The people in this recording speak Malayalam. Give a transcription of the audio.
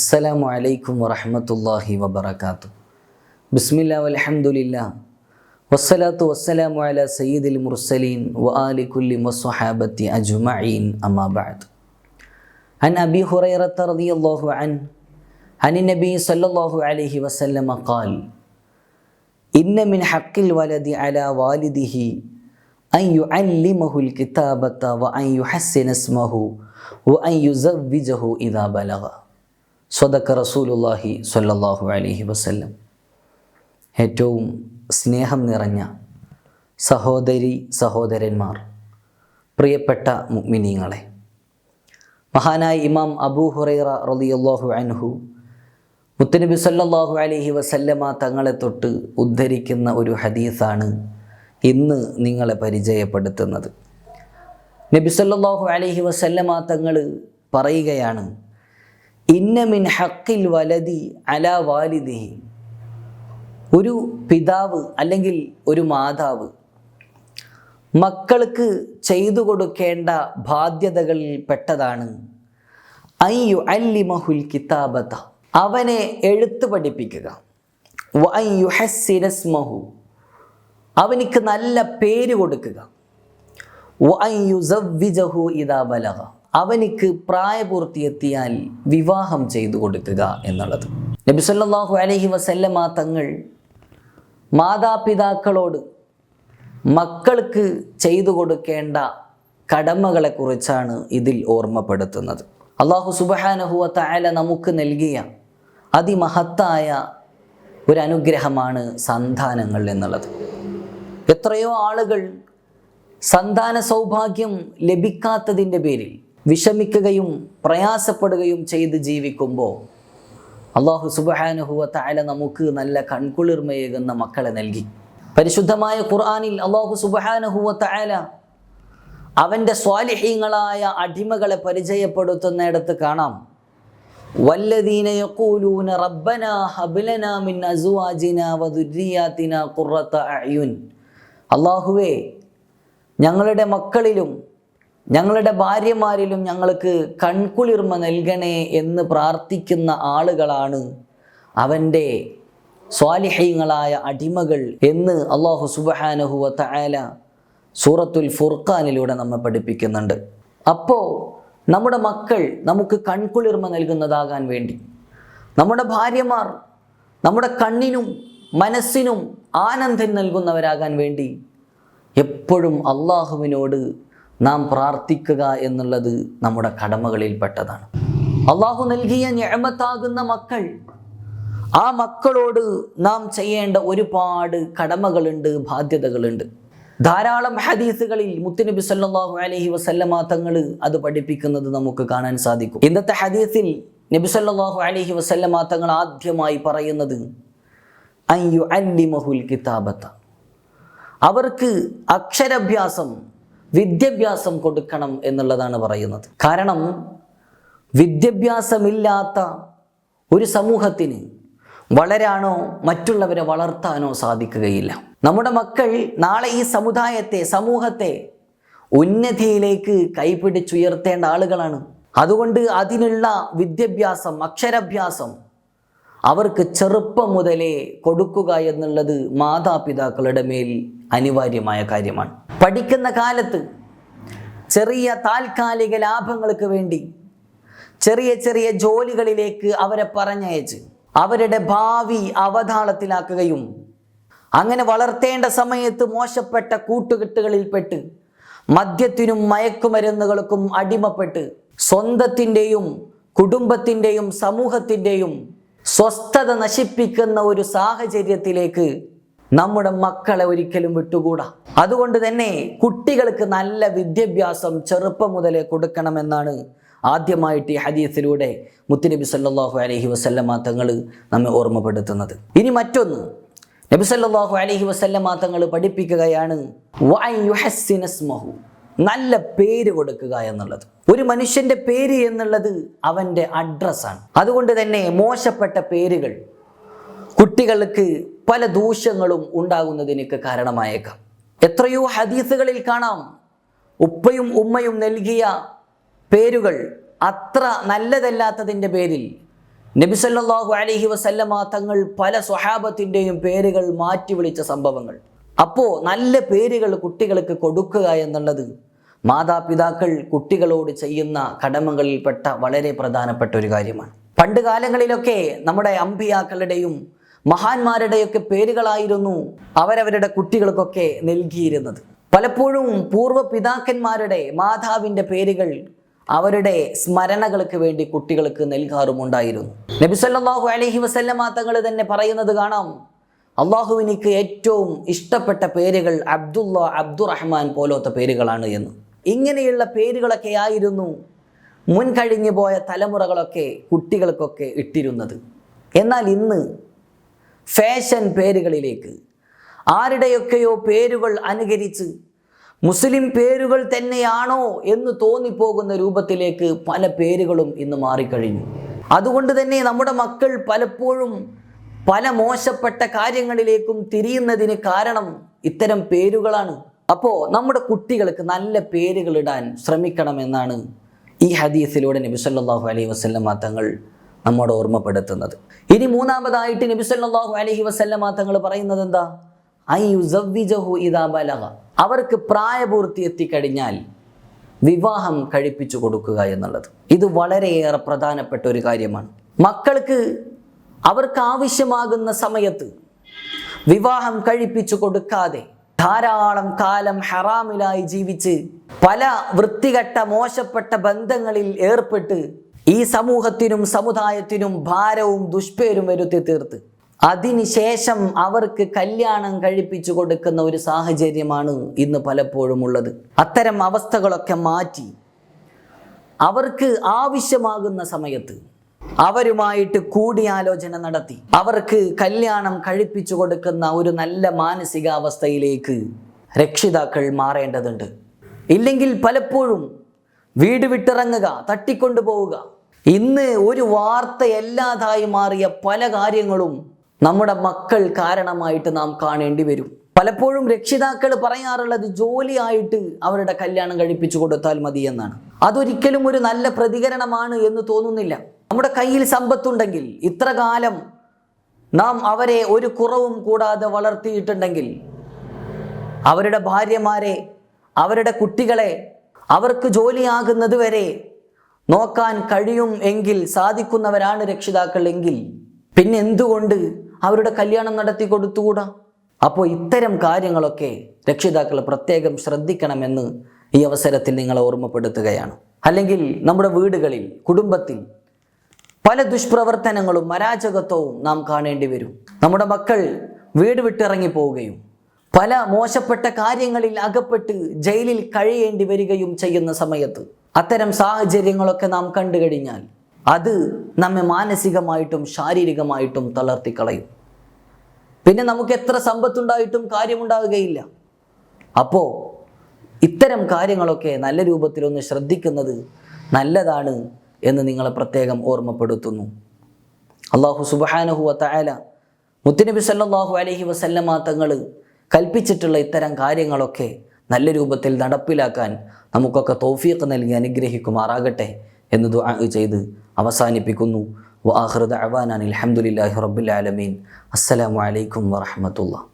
അസ്സലാമു അലൈക്കും വറഹ്മത്തുള്ളാഹി വബറകാത്തു ബിസ്മില്ലാ വൽഹംദുലില്ലാ വസ്സലാത്തു വസ്സലാമു അലാ സയ്യിദിൽ മുർസലീൻ വ ആലി കുല്ലി വസ്വഹാബത്തി അജ്മഈൻ അമ്മാ ബഅദ് عن أبي هريرة رضي الله عنه عن النبي صلى الله عليه وسلم قال إن من حق الولد على والده أن يعلمه الكتابة وأن يحسن اسمه وأن يزوجه إذا بلغ സ്വതക്ക റസൂലുല്ലാഹി സല്ലാഹു അലഹി വസ്ല്ലം. ഏറ്റവും സ്നേഹം നിറഞ്ഞ സഹോദരി സഹോദരന്മാർ പ്രിയപ്പെട്ട മുഗ്മിനീങ്ങളെ മഹാനായ ഇമാം അബൂ ഹുറൈറ റലിയല്ലാഹു അൻഹു മുത്തനബി സല്ലാഹു അലഹി വസല്ലമ തങ്ങളെ തൊട്ട് ഉദ്ധരിക്കുന്ന ഒരു ഹദീസാണ് ഇന്ന് നിങ്ങളെ പരിചയപ്പെടുത്തുന്നത്. നബി സല്ലാഹു അലഹി വസല്ലമ തങ്ങൾ പറയുകയാണ് ഇന്ന മിൻ ഹക്കിൽ വലതി അല വാലിദിഹി. ഒരു പിതാവ് അല്ലെങ്കിൽ ഒരു മാതാവ് മക്കൾക്ക് ചെയ്തു കൊടുക്കേണ്ട ബാധ്യതകളിൽ പെട്ടതാണ്. അയ്യു അല്ലിമഹുൽ കിതാബത. അവനെ എഴുത്ത് പഠിപ്പിക്കുക. വഅയ്യു ഹസ്സിനസ്മഹു അവനിക്ക് നല്ല പേര് കൊടുക്കുക. ഇദാ ബലഗ. അവനിക്ക് പ്രായപൂർത്തിയെത്തിയാൽ വിവാഹം ചെയ്തു കൊടുക്കുക എന്നുള്ളത്. നബിസല്ലാഹു അലഹി വസല്ലമ തങ്ങൾ മാതാപിതാക്കളോട് മക്കൾക്ക് ചെയ്തു കൊടുക്കേണ്ട കടമകളെക്കുറിച്ചാണ് ഇതിൽ ഓർമ്മപ്പെടുത്തുന്നത്. അള്ളാഹു സുബഹാനഹുവ തായാല നമുക്ക് നൽകിയ അതിമഹത്തായ ഒരു അനുഗ്രഹമാണ് സന്താനങ്ങൾ എന്നുള്ളത്. എത്രയോ ആളുകൾ സന്താന സൗഭാഗ്യം ലഭിക്കാത്തതിന്റെ പേരിൽ വിഷമിക്കുകയും പ്രയാസപ്പെടുകയും ചെയ്ത് ജീവിക്കുമ്പോൾ അള്ളാഹു സുബഹാനുഹുവ തആല നമുക്ക് നല്ല കൺകുളിർമയേകുന്ന മക്കളെ നൽകി. പരിശുദ്ധമായ ഖുർആാനിൽ അള്ളാഹു സുബഹാനുഹുവ തആല അവന്റെ സ്വാലിഹീങ്ങളായ അടിമകളെ പരിചയപ്പെടുത്തുന്നിടത്ത് കാണാം. അള്ളാഹുവേ ഞങ്ങളുടെ മക്കളിലും ഞങ്ങളുടെ ഭാര്യമാരിലും ഞങ്ങൾക്ക് കൺകുളിർമ നൽകണേ എന്ന് പ്രാർത്ഥിക്കുന്ന ആളുകളാണ് അവന്റെ സ്വാലിഹ്യങ്ങളായ അടിമകൾ എന്ന് അള്ളാഹു സുബഹാനഹുവ തആല സൂറത്തുൽ ഫുർഖാനിലൂടെ നമ്മെ പഠിപ്പിക്കുന്നുണ്ട്. അപ്പോൾ നമ്മുടെ മക്കൾ നമുക്ക് കൺകുളിർമ നൽകുന്നതാകാൻ വേണ്ടി നമ്മുടെ ഭാര്യമാർ നമ്മുടെ കണ്ണിനും മനസ്സിനും ആനന്ദം നൽകുന്നവരാകാൻ വേണ്ടി എപ്പോഴും അള്ളാഹുവിനോട് നാം പ്രാർത്ഥിക്കുക എന്നുള്ളത് നമ്മുടെ കടമകളിൽപ്പെട്ടതാണ്. അള്ളാഹു നൽകിയ ഞമത്താകുന്ന മക്കൾ ആ മക്കളോട് നാം ചെയ്യേണ്ട ഒരുപാട് കടമകളുണ്ട് ബാധ്യതകളുണ്ട്. ധാരാളം ഹദീസുകളിൽ മുത്തുനബി സല്ലാഹു അലഹി വസല്ലമ തങ്ങൾ അത് പഠിപ്പിക്കുന്നത് നമുക്ക് കാണാൻ സാധിക്കും. ഇന്നത്തെ ഹദീസിൽ നബി സല്ലാഹു അലഹി വസല്ലമ തങ്ങൾ ആദ്യമായി പറയുന്നത് അയ്യു അല്ലിമഹുൽ കിതാബത്ത. അവർക്ക് അക്ഷരാഭ്യാസം വിദ്യാഭ്യാസം കൊടുക്കണം എന്നുള്ളതാണ് പറയുന്നത്. കാരണം വിദ്യാഭ്യാസമില്ലാത്ത ഒരു സമൂഹത്തിന് വളരാനോ മറ്റുള്ളവരെ വളർത്താനോ സാധിക്കുകയില്ല. നമ്മുടെ മക്കൾ നാളെ ഈ സമുദായത്തെ സമൂഹത്തെ ഉന്നതിയിലേക്ക് കൈപിടിച്ചുയർത്തേണ്ട ആളുകളാണ്. അതുകൊണ്ട് അതിനുള്ള വിദ്യാഭ്യാസം അക്ഷരാഭ്യാസം അവർക്ക് ചെറുപ്പം മുതലേ കൊടുക്കുക എന്നുള്ളത് മാതാപിതാക്കളുടെ മേൽ അനിവാര്യമായ കാര്യമാണ്. പഠിക്കുന്ന കാലത്ത് ചെറിയ താൽക്കാലിക ലാഭങ്ങൾക്ക് വേണ്ടി ചെറിയ ചെറിയ ജോലികളിലേക്ക് അവരെ പറഞ്ഞയച്ച് അവരുടെ ഭാവി അവതാളത്തിലാക്കുകയും അങ്ങനെ വളർത്തേണ്ട സമയത്ത് മോശപ്പെട്ട കൂട്ടുകെട്ടുകളിൽപ്പെട്ട് മദ്യത്തിനും മയക്കുമരുന്നുകൾക്കും അടിമപ്പെട്ട് സ്വന്തത്തിന്റെയും കുടുംബത്തിന്റെയും സമൂഹത്തിന്റെയും സ്വസ്ഥത നശിപ്പിക്കുന്ന ഒരു സാഹചര്യത്തിലേക്ക് നമ്മുടെ മക്കളെ ഒരിക്കലും വിട്ടുകൂടാ. അതുകൊണ്ട് തന്നെ കുട്ടികൾക്ക് നല്ല വിദ്യാഭ്യാസം ചെറുപ്പം മുതലേ കൊടുക്കണമെന്നാണ് ആദ്യമായിട്ട് ഈ ഹദീസിലൂടെ മുത്തുനബി സല്ലാഹു അലഹി വസല്ലമ തങ്ങൾ നമ്മെ ഓർമ്മപ്പെടുത്തുന്നത്. ഇനി മറ്റൊന്ന്. നബി സല്ലാഹു അലഹി വസല്ലമ തങ്ങൾ പഠിപ്പിക്കുകയാണ് നല്ല പേര് കൊടുക്കുക എന്നുള്ളത്. ഒരു മനുഷ്യന്റെ പേര് എന്നുള്ളത് അവന്റെ അഡ്രസ്സാണ് അതുകൊണ്ട് തന്നെ മോശപ്പെട്ട പേരുകൾ കുട്ടികൾക്ക് പല ദൂഷ്യങ്ങളും ഉണ്ടാകുന്നതിനൊക്കെ കാരണമായേക്കാം. എത്രയോ ഹദീസുകളിൽ കാണാം. ഉപ്പയും ഉമ്മയും നൽകിയ പേരുകൾ അത്ര നല്ലതല്ലാത്തതിന്റെ പേരിൽ നബിസല്ലാഹു അലഹി വസല്ലമ തങ്ങൾ പല സ്വഹാബത്തിന്റെയും പേരുകൾ മാറ്റി വിളിച്ച സംഭവങ്ങൾ. അപ്പോൾ നല്ല പേരുകൾ കുട്ടികൾക്ക് കൊടുക്കുക എന്നുള്ളത് മാതാപിതാക്കൾ കുട്ടികളോട് ചെയ്യുന്ന കടമകളിൽപ്പെട്ട വളരെ പ്രധാനപ്പെട്ട ഒരു കാര്യമാണ്. പണ്ട് കാലങ്ങളിലൊക്കെ നമ്മുടെ അമ്പിയാക്കളുടെയും മഹാന്മാരുടെയൊക്കെ പേരുകളായിരുന്നു അവരവരുടെ കുട്ടികൾക്കൊക്കെ നൽകിയിരുന്നത്. പലപ്പോഴും പൂർവ പിതാക്കന്മാരുടെ മാതാവിന്റെ പേരുകൾ അവരുടെ സ്മരണകൾക്ക് വേണ്ടി കുട്ടികൾക്ക് നൽകാറുമുണ്ടായിരുന്നു. നബിസല്ലാഹു അലഹി വസല്ലമ തങ്ങൾ തന്നെ പറയുന്നത് കാണാം. അള്ളാഹുവിനിക്ക് ഏറ്റവും ഇഷ്ടപ്പെട്ട പേരുകൾ അബ്ദുള്ള അബ്ദുറഹ്മാൻ പോലത്തെ പേരുകളാണ് എന്ന്. ഇങ്ങനെയുള്ള പേരുകളൊക്കെ ആയിരുന്നു മുൻകഴിഞ്ഞു പോയ തലമുറകളൊക്കെ കുട്ടികൾക്കൊക്കെ ഇട്ടിരുന്നത്. എന്നാൽ ഇന്ന് ഫാഷൻ പേരുകളിലേക്ക്. ആരുടെയൊക്കെയോ പേരുകൾ അനുകരിച്ച് മുസ്ലിം പേരുകൾ തന്നെയാണോ എന്ന് തോന്നിപ്പോകുന്ന രൂപത്തിലേക്ക് പല പേരുകളും ഇന്ന് മാറിക്കഴിഞ്ഞു. അതുകൊണ്ട് തന്നെ നമ്മുടെ മക്കൾ പലപ്പോഴും പല മോശപ്പെട്ട കാര്യങ്ങളിലേക്കും തിരിയുന്നതിന് കാരണം ഇത്തരം പേരുകളാണ്. അപ്പോൾ നമ്മുടെ കുട്ടികൾക്ക് നല്ല പേരുകൾ ഇടാൻ ശ്രമിക്കണമെന്നാണ് ഈ ഹദീസിലൂടെ നബി സല്ലല്ലാഹു അലൈഹി വസല്ലമ തങ്ങൾ നമ്മോട് ഓർമ്മപ്പെടുത്തുന്നത്. ഇനി മൂന്നാമതായിട്ട് നബി സല്ലല്ലാഹു അലൈഹി വസല്ലമ തങ്ങൾ പറയുന്നത് എന്താ? ഐ യുസവ്വിജഹു ഇദാ അവർക്ക് പ്രായപൂർത്തി എത്തിക്കഴിഞ്ഞാൽ വിവാഹം കഴിപ്പിച്ചു കൊടുക്കുക എന്നുള്ളത്. ഇത് വളരെയേറെ പ്രധാനപ്പെട്ട ഒരു കാര്യമാണ്. മക്കൾക്ക് അവർക്ക് ആവശ്യമാകുന്ന സമയത്ത് വിവാഹം കഴിപ്പിച്ചു കൊടുക്കാതെ ധാരാളം കാലം ഹറാമിലായി ജീവിച്ച് പല വൃത്തികെട്ട മോശപ്പെട്ട ബന്ധങ്ങളിൽ ഏർപ്പെട്ട് ഈ സമൂഹത്തിനും സമുദായത്തിനും ഭാരവും ദുഷ്പേരും വരുത്തി തീർത്ത് അതിനുശേഷം അവർക്ക് കല്യാണം കഴിപ്പിച്ചു കൊടുക്കുന്ന ഒരു സാഹചര്യമാണ് ഇന്ന് പലപ്പോഴും ഉള്ളത്. അത്തരം അവസ്ഥകളൊക്കെ മാറ്റി അവർക്ക് ആവശ്യമാകുന്ന സമയത്ത് അവരുമായിട്ട് കൂടിയാലോചന നടത്തി. അവർക്ക് കല്യാണം കഴിപ്പിച്ചു കൊടുക്കുന്ന ഒരു നല്ല മാനസികാവസ്ഥയിലേക്ക് രക്ഷിതാക്കൾ മാറേണ്ടതുണ്ട്. ഇല്ലെങ്കിൽ പലപ്പോഴും വീട് വിട്ടിറങ്ങുക തട്ടിക്കൊണ്ടു പോവുക ഇന്ന് ഒരു വാർത്തയല്ലാതായി മാറിയ പല കാര്യങ്ങളും നമ്മുടെ മക്കൾ കാരണമായിട്ട് നാം കാണേണ്ടി വരും. പലപ്പോഴും രക്ഷിതാക്കൾ പറയാറുള്ളത് ജോലിയായിട്ട് അവരുടെ കല്യാണം കഴിപ്പിച്ചു കൊടുത്താൽ മതി എന്നാണ്. അതൊരിക്കലും ഒരു നല്ല പ്രതികരണമാണ് എന്ന് തോന്നുന്നില്ല. നമ്മുടെ കയ്യിൽ സമ്പത്തുണ്ടെങ്കിൽ ഇത്ര കാലം നാം അവരെ ഒരു കുറവും കൂടാതെ വളർത്തിയിട്ടുണ്ടെങ്കിൽ അവരുടെ ഭാര്യമാരെ അവരുടെ കുട്ടികളെ അവർക്ക് ജോലിയാകുന്നത് വരെ നോക്കാൻ കഴിയും എങ്കിൽ സാധിക്കുന്നവരാണ് രക്ഷിതാക്കൾ എങ്കിൽ പിന്നെ എന്തുകൊണ്ട് അവരുടെ കല്യാണം നടത്തി കൊടുത്തുകൂടാ? അപ്പോൾ ഇത്തരം കാര്യങ്ങളൊക്കെ രക്ഷിതാക്കൾ പ്രത്യേകം ശ്രദ്ധിക്കണമെന്ന് ഈ അവസരത്തിൽ നിങ്ങളെ ഓർമ്മപ്പെടുത്തുകയാണ്. അല്ലെങ്കിൽ നമ്മുടെ വീടുകളിൽ കുടുംബത്തിൽ പല ദുഷ്പ്രവർത്തനങ്ങളും അരാജകത്വവും നാം കാണേണ്ടി വരും. നമ്മുടെ മക്കൾ വീട് വിട്ടിറങ്ങി പോവുകയും പല മോശപ്പെട്ട കാര്യങ്ങളിൽ അകപ്പെട്ട് ജയിലിൽ കഴിയേണ്ടി വരികയും ചെയ്യുന്ന സമയത്ത് അത്തരം സാഹചര്യങ്ങളൊക്കെ നാം കണ്ടു കഴിഞ്ഞാൽ അത് നമ്മെ മാനസികമായിട്ടും ശാരീരികമായിട്ടും തളർത്തിക്കളയും പിന്നെ നമുക്ക് എത്ര സമ്പത്തുണ്ടായിട്ടും കാര്യമുണ്ടാവുകയില്ല അപ്പോൾ ഇത്തരം കാര്യങ്ങളൊക്കെ നല്ല രൂപത്തിലൊന്ന് ശ്രദ്ധിക്കുന്നത് നല്ലതാണ് എന്ന് നിങ്ങളെ പ്രത്യേകം ഓർമ്മപ്പെടുത്തുന്നു. അള്ളാഹു സുബാനഹു വത്തായാല മുത്തുനബി സല്ലാഹു അലഹി വസല്ലമാ തങ്ങൾ കൽപ്പിച്ചിട്ടുള്ള ഇത്തരം കാര്യങ്ങളൊക്കെ നല്ല രൂപത്തിൽ നടപ്പിലാക്കാൻ നമുക്കൊക്കെ തൗഫീഖ് നൽകി അനുഗ്രഹിക്കുമാറാകട്ടെ എന്ന് ചെയ്ത് അവസാനിപ്പിക്കുന്നു. വാഹൃദ് അവാനാൻ അൽഹംദുലില്ലാഹി റബ്ബിൽ ആലമീൻ. അസ്സലാമു അലൈക്കും വറഹ്മത്തുള്ളാഹി.